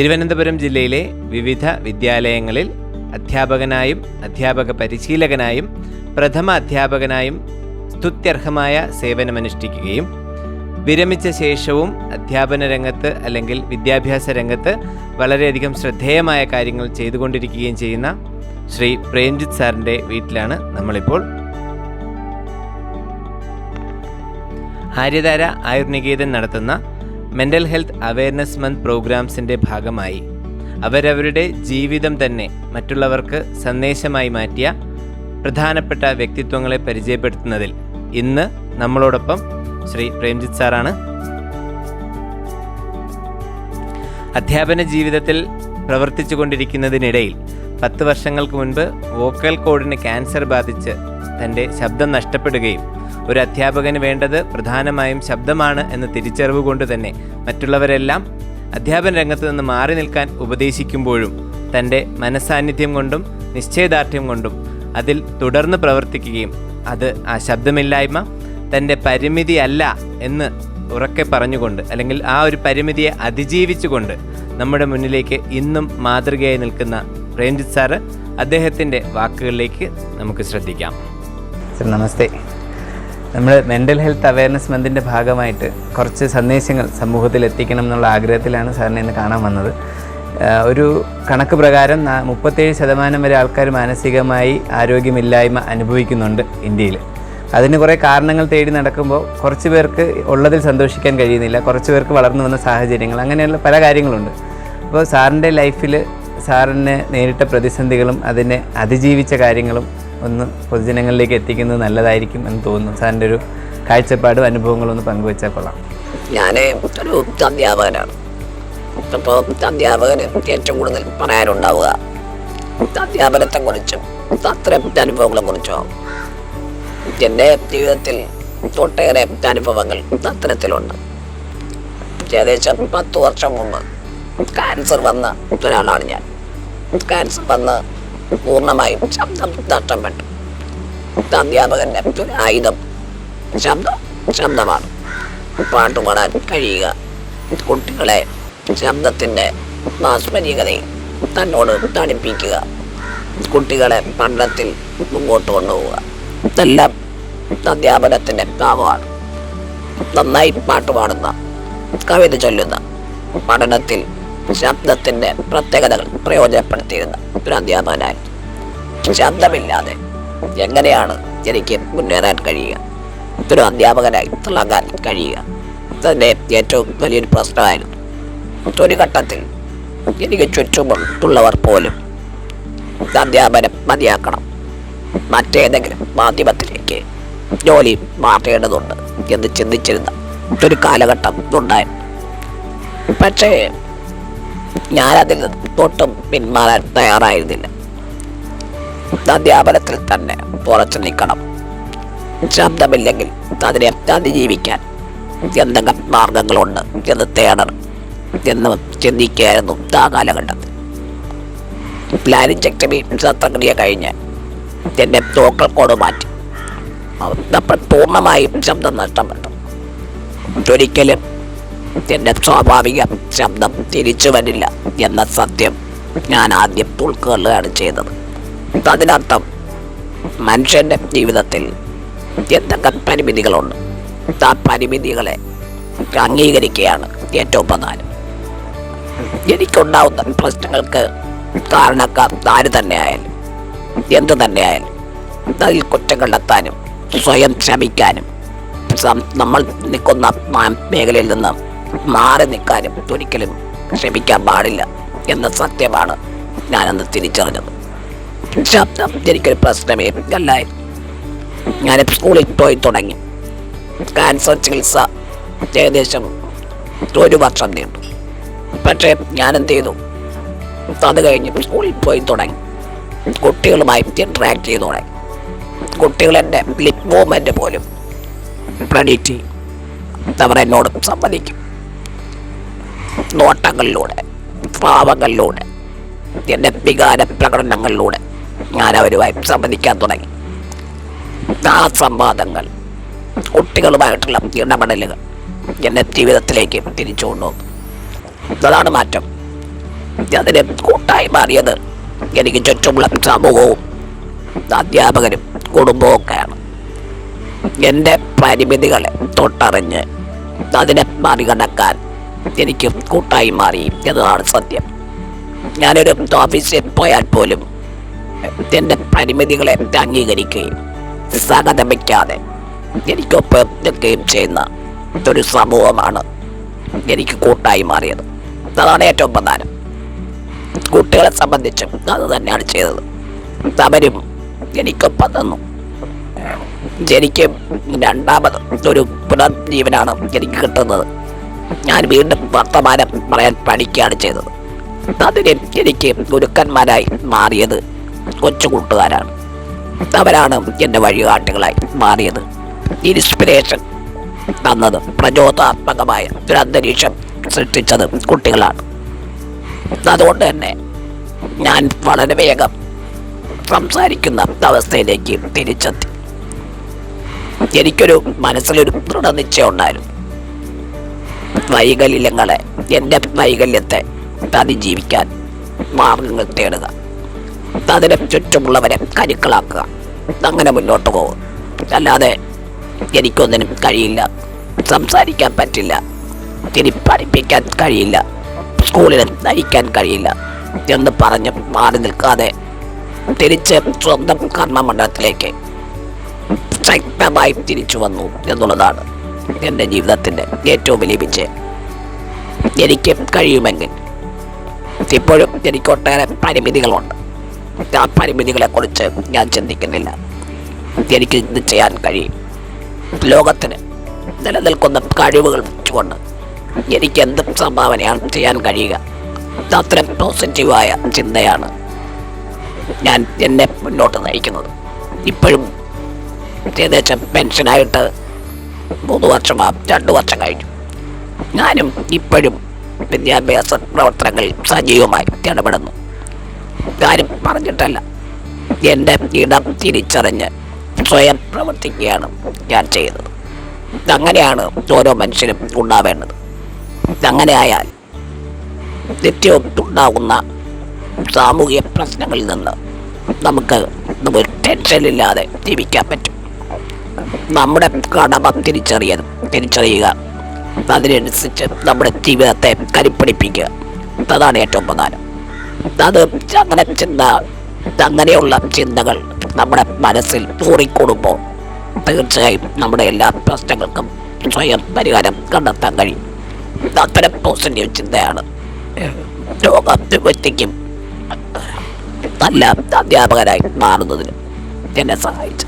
തിരുവനന്തപുരം ജില്ലയിലെ വിവിധ വിദ്യാലയങ്ങളിൽ അധ്യാപകനായും അധ്യാപക പരിശീലകനായും പ്രഥമ അധ്യാപകനായും സ്തുത്യർഹമായ സേവനമനുഷ്ഠിക്കുകയും വിരമിച്ച ശേഷവും അധ്യാപന രംഗത്ത് അല്ലെങ്കിൽ വിദ്യാഭ്യാസ രംഗത്ത് വളരെയധികം ശ്രദ്ധേയമായ കാര്യങ്ങൾ ചെയ്തുകൊണ്ടിരിക്കുകയും ചെയ്യുന്ന ശ്രീ പ്രേംജിത്ത് സാറിന്റെ വീട്ടിലാണ് നമ്മളിപ്പോൾ. ആര്യധാര ആയുർനികേതൻ നടത്തുന്ന മെന്റൽ ഹെൽത്ത് അവയർനെസ് മന്ത് പ്രോഗ്രാംസിന്റെ ഭാഗമായി അവരവരുടെ ജീവിതം തന്നെ മറ്റുള്ളവർക്ക് സന്ദേശമായി മാറ്റിയ പ്രധാനപ്പെട്ട വ്യക്തിത്വങ്ങളെ പരിചയപ്പെടുത്തുന്നതിൽ ഇന്ന് നമ്മളോടൊപ്പം ശ്രീ പ്രേംജിത്ത് സാറാണ്. അധ്യാപന ജീവിതത്തിൽ പ്രവർത്തിച്ചു കൊണ്ടിരിക്കുന്നതിനിടയിൽ പത്ത് വർഷങ്ങൾക്ക് മുൻപ് വോക്കൽ കോഡിന് ക്യാൻസർ ബാധിച്ച് തന്റെ ശബ്ദം നഷ്ടപ്പെടുകയും ഒരു അധ്യാപകന് വേണ്ടത് പ്രധാനമായും ശബ്ദമാണ് എന്ന തിരിച്ചറിവ് കൊണ്ട് തന്നെ മറ്റുള്ളവരെല്ലാം അധ്യാപന രംഗത്ത് നിന്ന് മാറി നിൽക്കാൻ ഉപദേശിക്കുമ്പോഴും തന്റെ മനസാന്നിധ്യം കൊണ്ടും നിശ്ചയദാർഢ്യം കൊണ്ടും അതിൽ തുടർന്ന് പ്രവർത്തിക്കുകയും അത് ആ ശബ്ദമില്ലായ്മ തന്റെ പരിമിതി അല്ല എന്ന് ഉറക്കെ പറഞ്ഞുകൊണ്ട് അല്ലെങ്കിൽ ആ ഒരു പരിമിതിയെ അതിജീവിച്ചുകൊണ്ട് നമ്മുടെ മുന്നിലേക്ക് ഇന്നും മാതൃകയായി നിൽക്കുന്ന പ്രേംജിത്ത് സാറ് അദ്ദേഹത്തിന്റെ വാക്കുകളിലേക്ക് നമുക്ക് ശ്രദ്ധിക്കാം. സർ നമസ്തേ. നമ്മൾ മെന്റൽ ഹെൽത്ത് അവയർനെസ് മന്തിന്റെ ഭാഗമായിട്ട് കുറച്ച് സന്ദേശങ്ങൾ സമൂഹത്തിൽ എത്തിക്കണം എന്നുള്ള ആഗ്രഹത്തിലാണ് സാറിനെ ഇന്ന് കാണാൻ വന്നത്. ഒരു കണക്ക് പ്രകാരം മുപ്പത്തേഴ് ശതമാനം വരെ ആൾക്കാർ മാനസികമായി ആരോഗ്യമില്ലായ്മ അനുഭവിക്കുന്നുണ്ട് ഇന്ത്യയിൽ. അതിന് കുറേ കാരണങ്ങൾ തേടി നടക്കുമ്പോൾ കുറച്ച് പേർക്ക് ഉള്ളതിൽ സന്തോഷിക്കാൻ കഴിയുന്നില്ല കുറച്ച് പേർക്ക് വളർന്നു വന്ന സാഹചര്യങ്ങൾ അങ്ങനെയുള്ള പല കാര്യങ്ങളുണ്ട്. അപ്പോൾ സാറിന്റെ ലൈഫിൽ സാറിന് നേരിട്ട പ്രതിസന്ധികളും അതിനെ അതിജീവിച്ച കാര്യങ്ങളും ഒന്ന് പൊതുജനങ്ങളിലേക്ക് എത്തിക്കുന്നത് നല്ലതായിരിക്കും എന്ന് തോന്നുന്നു. സാറിന്റെ ഒരു കാഴ്ചപ്പാടും അനുഭവങ്ങളും ഒന്ന് പങ്കുവെച്ചാൽ കൊള്ളാം. ഞാൻ ഒരു അധ്യാപകനാണ്. അപ്പോൾ അധ്യാപകന് ഏറ്റവും കൂടുതൽ പറയാനുണ്ടാവുക. അധ്യാപനത്തെക്കുറിച്ചും അത്തരം അനുഭവങ്ങളെ കുറിച്ചോ. എന്റെ ജീവിതത്തിൽ ഒട്ടേറെ അനുഭവങ്ങൾ അത്തരത്തിലുണ്ട്. ഏകദേശം പത്ത് വർഷം മുമ്പ് ക്യാൻസർ വന്ന ഒരാളാണ് ഞാൻ. ക്യാൻസർ വന്ന് പൂർണമായും ശബ്ദം നഷ്ടപ്പെട്ടു പെട്ടു. ഒരു ആയുധം ശബ്ദം ശബ്ദമാണ്. പാട്ട് പാടാൻ കഴിയുക. കുട്ടികളെ ശബ്ദത്തിന്റെ മാസ്മരികതയിൽ തന്നോട് തണിപ്പിക്കുക. കുട്ടികളെ പഠനത്തിൽ മുമ്പോട്ട് കൊണ്ടുപോവുക. ഇതെല്ലാം അധ്യാപനത്തിന്റെ ഭാവമാണ്. നന്നായി പാട്ട് പാടുന്ന കവിത ചൊല്ലുന്ന പഠനത്തിൽ ശബ്ദത്തിന്റെ പ്രത്യേകതകൾ പ്രയോജനപ്പെടുത്തിയിരുന്ന. ഒരു അധ്യാപകനായിരുന്നു ശബ്ദമില്ലാതെ എങ്ങനെയാണ് എനിക്ക് മുന്നേറാൻ കഴിയുക? ഒരു അധ്യാപകനായി തിളങ്ങാൻ കഴിയുക? തന്നെ ഏറ്റവും വലിയൊരു പ്രശ്നമായിരുന്നു. ഒരു ഘട്ടത്തിൽ എനിക്ക് ചുറ്റുമുള്ളവർ പോലും അധ്യാപനം മതിയാക്കണം. മറ്റേതെങ്കിലും മാധ്യമത്തിലേക്ക് ജോലി മാറ്റേണ്ടതുണ്ട് എന്ന് ചിന്തിച്ചിരുന്ന ഒരു കാലഘട്ടം ഉണ്ടായിരുന്നു. പക്ഷേ ഞാനതിൽ തൊട്ടും പിന്മാറാൻ തയ്യാറായിരുന്നില്ല. അധ്യാപനത്തിൽ തന്നെ പുറത്തു നിൽക്കണം. ശബ്ദമില്ലെങ്കിൽ അതിനെ അതിജീവിക്കാൻ എന്തെങ്കിലും മാർഗങ്ങളുണ്ട് എന്ന് തേടണം എന്ന് ചിന്തിക്കുകയായിരുന്നു ആ കാലഘട്ടത്തിൽ. പ്ലാനിഞ്ചക്ടമി ശസ്ത്രക്രിയ കഴിഞ്ഞ് എന്റെ തോക്കൽ കോഡ് മാറ്റി. അപ്പോൾ പൂർണമായും ശബ്ദം നഷ്ടപ്പെട്ടു. ഒരിക്കലും എന്റെ സ്വാഭാവിക ശബ്ദം തിരിച്ചു വരില്ല എന്ന സത്യം ഞാൻ ആദ്യം ഉൾക്കൊള്ളുകയാണ് ചെയ്തത്. അതിനർത്ഥം മനുഷ്യന്റെ ജീവിതത്തിൽ എന്തൊക്കെ പരിമിതികളുണ്ട്? ആ പരിമിതികളെ അംഗീകരിക്കുകയാണ് ഏറ്റവും പ്രധാനം. എനിക്കുണ്ടാവുന്ന പ്രശ്നങ്ങൾക്ക് കാരണക്കാർ ആര് തന്നെയായാലും എന്തു തന്നെയായാലും അതിൽ കുറ്റം കണ്ടെത്താനും സ്വയം ശ്രമിക്കാനും നമ്മൾ നിൽക്കുന്ന മേഖലയിൽ നിന്ന് മാറി നിൽക്കാനും ഒരിക്കലും ക്ഷമിക്കാൻ പാടില്ല എന്ന സത്യമാണ് ഞാനന്ന് തിരിച്ചറിഞ്ഞത്. ശബ്ദം എനിക്കൊരു പ്രശ്നമേ അല്ലായിരുന്നു. ഞാൻ സ്കൂളിൽ പോയി തുടങ്ങി. ക്യാൻസർ ചികിത്സ ഏകദേശം ഒരു വർഷം നീണ്ടു. പക്ഷേ ഞാനെന്ത് ചെയ്തു അത് കഴിഞ്ഞ് സ്കൂളിൽ പോയി തുടങ്ങി. കുട്ടികളുമായി ഇൻട്രാക്ട് ചെയ്തു തുടങ്ങി. കുട്ടികളെന്റെ ലിപ് മൂവ്മെന്റ് പോലും പ്രണീറ്റി അവർ എന്നോട് സമ്മതിക്കും. നോട്ടങ്ങളിലൂടെ ഭാവങ്ങളിലൂടെ എന്റെ വികാര പ്രകടനങ്ങളിലൂടെ ഞാൻ അവരുമായി സംവദിക്കാൻ തുടങ്ങി. ആ സംവാദങ്ങൾ കുട്ടികളുമായിട്ടുള്ള ഇടപെടലുകൾ എന്റെ ജീവിതത്തിലേക്ക് തിരിച്ചു കൊണ്ടുവന്നു. അതാണ് മാറ്റം. അതിന് കൂട്ടായി മാറിയത് എനിക്ക് ചുറ്റുമുള്ള സമൂഹവും അധ്യാപകരും കുടുംബവും ഒക്കെയാണ്. എന്റെ പരിമിതികളെ തൊട്ടറിഞ്ഞ് അതിനെ മറികടക്കാൻ എനിക്ക് കൂട്ടായി മാറി എന്നതാണ് സത്യം. ഞാനൊരു ഓഫീസിൽ പോയാൽ പോലും എന്റെ പരിമിതികളെ അംഗീകരിക്കുകയും സഹതമിക്കാതെ എനിക്കൊപ്പം നിൽക്കുകയും ചെയ്യുന്ന ഒരു സമൂഹമാണ് എനിക്ക് കൂട്ടായി മാറിയത്. അതാണ് ഏറ്റവും പ്രധാനം. കുട്ടികളെ സംബന്ധിച്ചും അത് തന്നെയാണ് ചെയ്തത്. അവരും എനിക്കൊപ്പം തന്നു എനിക്ക് രണ്ടാമത് ഒരു പുനർജീവനാണ് എനിക്ക് കിട്ടുന്നത്. ഞാൻ വീണ്ടും വർത്തമാനം പറയാൻ പഠിക്കുകയാണ് ചെയ്തത്. അതിന് എനിക്ക് ഗുരുക്കന്മാരായി മാറിയത് കൊച്ചു കൂട്ടുകാരാണ് അവരാണ് എന്റെ വഴികാട്ടികളായി മാറിയത്. ഇൻസ്പിരേഷൻ തന്നത് പ്രചോദനാത്മകമായ ഒരു അന്തരീക്ഷം സൃഷ്ടിച്ചത് കുട്ടികളാണ്. അതുകൊണ്ട് തന്നെ ഞാൻ വളരെ വേഗം സംസാരിക്കുന്ന അവസ്ഥയിലേക്ക് തിരിച്ചെത്തി. എനിക്കൊരു മനസ്സിലൊരു ദൃഢനിശ്ചയം ഉണ്ടായിരുന്നു. വൈകല്യങ്ങളെ എന്റെ വൈകല്യത്തെ അതിജീവിക്കാൻ മാർഗങ്ങൾ തേടുക. അതിനെ ചുറ്റുമുള്ളവരെ കരുക്കളാക്കുക. അങ്ങനെ മുന്നോട്ട് പോകും. അല്ലാതെ എനിക്കൊന്നിനും കഴിയില്ല. സംസാരിക്കാൻ പറ്റില്ല. ഇനി പഠിപ്പിക്കാൻ കഴിയില്ല. സ്കൂളിൽ നയിക്കാൻ കഴിയില്ല എന്ന് പറഞ്ഞ് മാറി നിൽക്കാതെ തിരിച്ച് സ്വന്തം കർമ്മമണ്ഡലത്തിലേക്ക് ശക്തമായി തിരിച്ചു വന്നു എന്നുള്ളതാണ് എന്റെ ജീവിതത്തിന്റെ ഏറ്റവും വലിയ വിജയം എനിക്ക് കഴിയുമെങ്കിൽ ഇപ്പോഴും എനിക്ക് ഒട്ടേറെ പരിമിതികളുണ്ട്. ആ പരിമിതികളെക്കുറിച്ച് ഞാൻ ചിന്തിക്കുന്നില്ല. എനിക്ക് ഇത് ചെയ്യാൻ കഴിയും. ലോകത്തിന് നിലനിൽക്കുന്ന കഴിവുകൾ വെച്ചുകൊണ്ട് എനിക്ക് എന്ത് സംഭാവനയാണ് ചെയ്യാൻ കഴിയുക. അത്ര പോസിറ്റീവായ ചിന്തയാണ് ഞാൻ എന്നെ മുന്നോട്ട് നയിക്കുന്നത്. ഇപ്പോഴും ഏകദേശം പെൻഷനായിട്ട് മൂന്ന് വർഷമാ രണ്ട് വർഷം കഴിഞ്ഞു. ഞാനും ഇപ്പോഴും വിദ്യാഭ്യാസ പ്രവർത്തനങ്ങളിൽ സജീവമായി ഇടപെടുന്നു. കാര്യം പറഞ്ഞിട്ടല്ല. എന്റെ ഇടം തിരിച്ചറിഞ്ഞ് സ്വയം പ്രവർത്തിക്കുകയാണ് ഞാൻ ചെയ്യുന്നത്. അങ്ങനെയാണ് ഓരോ മനുഷ്യനും ഉണ്ടാവേണ്ടത്. അങ്ങനെ ആയാൽ നിത്യവും ഉണ്ടാകുന്ന സാമൂഹിക പ്രശ്നങ്ങളിൽ നിന്ന് നമുക്ക് ഒരു ടെൻഷനില്ലാതെ ജീവിക്കാൻ പറ്റും. നമ്മുടെ കടമ തിരിച്ചറിയാൻ തിരിച്ചറിയുക. അതിനനുസരിച്ച് നമ്മുടെ ജീവിതത്തെ കരിപ്പിടിപ്പിക്കുക അതാണ് ഏറ്റവും പ്രധാനം അത് അങ്ങനെ ചിന്ത അങ്ങനെയുള്ള ചിന്തകൾ നമ്മുടെ മനസ്സിൽ ഊറിക്കൂടുമ്പോൾ തീർച്ചയായും നമ്മുടെ എല്ലാ പ്രശ്നങ്ങൾക്കും സ്വയം പരിഹാരം കണ്ടെത്താൻ കഴിയും. അത്തരം പോസിറ്റീവ് ചിന്തയാണ് ലോക വ്യക്തിക്കും നല്ല അധ്യാപകരായി മാറുന്നതിന് എന്നെ സഹായിച്ചു